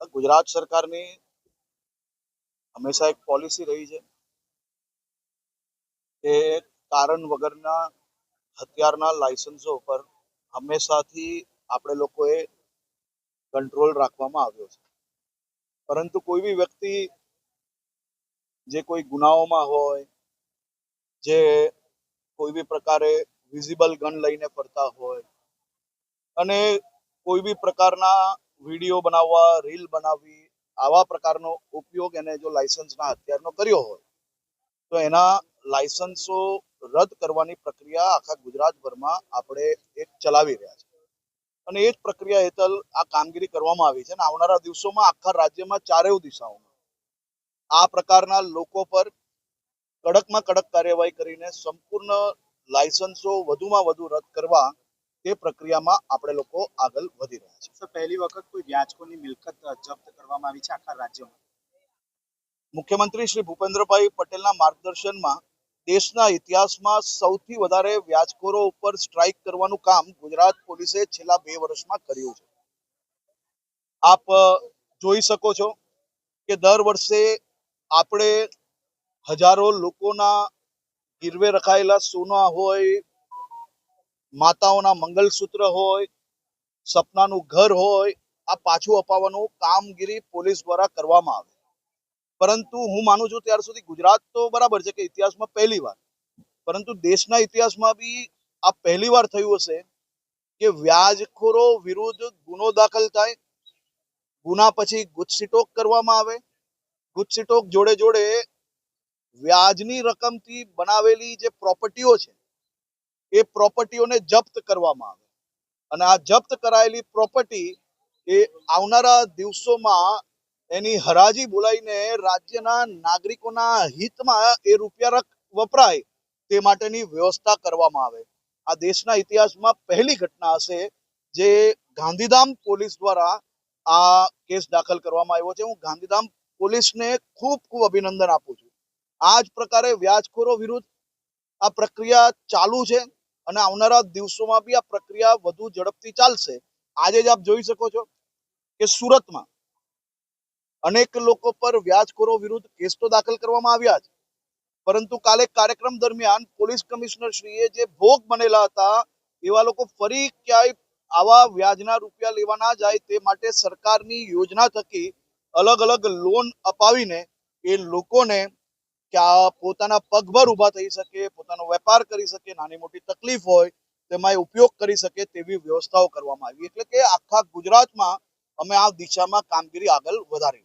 ગુજરાત સરકારની હંમેશા એક પોલિસી રહી છે કે કારણ વગરના હથિયારના લાયસન્સો ઉપર હંમેશાથી આપણે લોકોએ કંટ્રોલ રાખવામાં આવ્યો છે. પરંતુ કોઈ બી વ્યક્તિ જે કોઈ ગુનાઓમાં હોય, જે કોઈ બી પ્રકારે વિઝિબલ ગન લઈને ફરતા હોય અને કોઈ બી પ્રકારના વીડિયો બનાવવા, રીલ બનાવવી, આવા પ્રકારનો ઉપયોગ એને જો લાયસન્સના હથિયારનો કર્યો હોય, તો એના લાયસન્સો રદ કરવાની પ્રક્રિયા આખા ગુજરાતભરમાં આપણે એક ચલાવી રહ્યા છે. અને એ જ પ્રક્રિયા હેઠળ આ કામગીરી કરવામાં આવી છે અને આવનારા દિવસોમાં આખા રાજ્યમાં ચારેય દિશાઓમાં આ પ્રકારના લોકો પર કડકમાં કડક કાર્યવાહી કરીને સંપૂર્ણ લાયસન્સો વધુમાં વધુ રદ કરવા તે પ્રક્રિયામાં આપણે લોકો આગળ વધી રહ્યા છે સર પહેલી વખત કોઈ વ્યાજકોની મિલકત જપ્ત કરવામાં આવી છે આખા રાજ્યમાં? મુખ્યમંત્રી શ્રી ભૂપેન્દ્રભાઈ પટેલના માર્ગદર્શનમાં દેશના ઇતિહાસમાં સૌથી વધારે વ્યાજખોરો ઉપર સ્ટ્રાઇક કરવાનું કામ ગુજરાત પોલીસે છેલ્લા બે વર્ષમાં કર્યું છે. આપ જોઈ શકો છો કે દર વર્ષે આપણે હજારો લોકોના ગીરવે રખાયેલા સોના હોય માતાઓના મંગલસૂત્ર હોય, સપનાનું ઘર હોય, આ પાછું અપાવવાનું કામગીરી પોલીસ દ્વારા કરવામાં આવે. પરંતુ હું માનું છું ત્યાર સુધી ગુજરાત તો બરાબર છે કે ઇતિહાસમાં પહેલી વાર. પરંતુ દેશના ઇતિહાસમાં બી આ પહેલી વાર થયું હશે કે વ્યાજખોરો વિરુદ્ધ ગુનો દાખલ થાય, ગુના પછી ગુજસીટોક કરવામાં આવે, ગુજસીટોક જોડે જોડે વ્યાજની રકમથી બનાવેલી જે પ્રોપર્ટીઓ છે એ પ્રોપર્ટીઓને જપ્ત કરવામાં આવે. અને આ જપ્ત કરાયેલી પ્રોપર્ટી એ આવનારા દિવસોમાં એની હરાજી બોલાવીને રાજ્યના નાગરિકોના હિતમાં એ રૂપિયા વપરાય તે માટેની વ્યવસ્થા કરવામાં આવે. આ દેશના ઇતિહાસમાં પહેલી ઘટના હશે જે ગાંધીધામ પોલીસ દ્વારા આ કેસ દાખલ કરવામાં આવ્યો છે. હું ગાંધીધામ પોલીસને ખૂબ ખૂબ અભિનંદન આપું છું. આ જ પ્રકારે વ્યાજખોરો વિરુદ્ધ આ પ્રક્રિયા ચાલુ છે. અને આવનારા દિવસોમાં બી આ પ્રક્રિયા વધુ ઝડપથી ચાલશે. આજે જ આપ જોઈ શકો છો કે સુરતમાં અનેક લોકો પર વ્યાજખોરો વિરુદ્ધ કેસ તો દાખલ કરવામાં આવ્યા છે. પરંતુ કાલે કાર્યક્રમ દરમિયાન પોલીસ કમિશનર શ્રીએ જે ભોગ બનેલા હતા, એવા લોકો ફરી ક્યાંય આવા વ્યાજના રૂપિયા લેવા ના જાય તે માટે સરકારની યોજના થકી અલગ અલગ લોન અપાવીને એ લોકોને કે આ પોતાના પગભર ઊભા થઈ શકે, પોતાનો વેપાર કરી શકે, નાની મોટી તકલીફ હોય, તેમાં એ ઉપયોગ કરી શકે તેવી વ્યવસ્થાઓ કરવામાં આવી. એટલે કે આખા ગુજરાતમાં અમે આ દિશામાં કામગીરી આગળ વધારી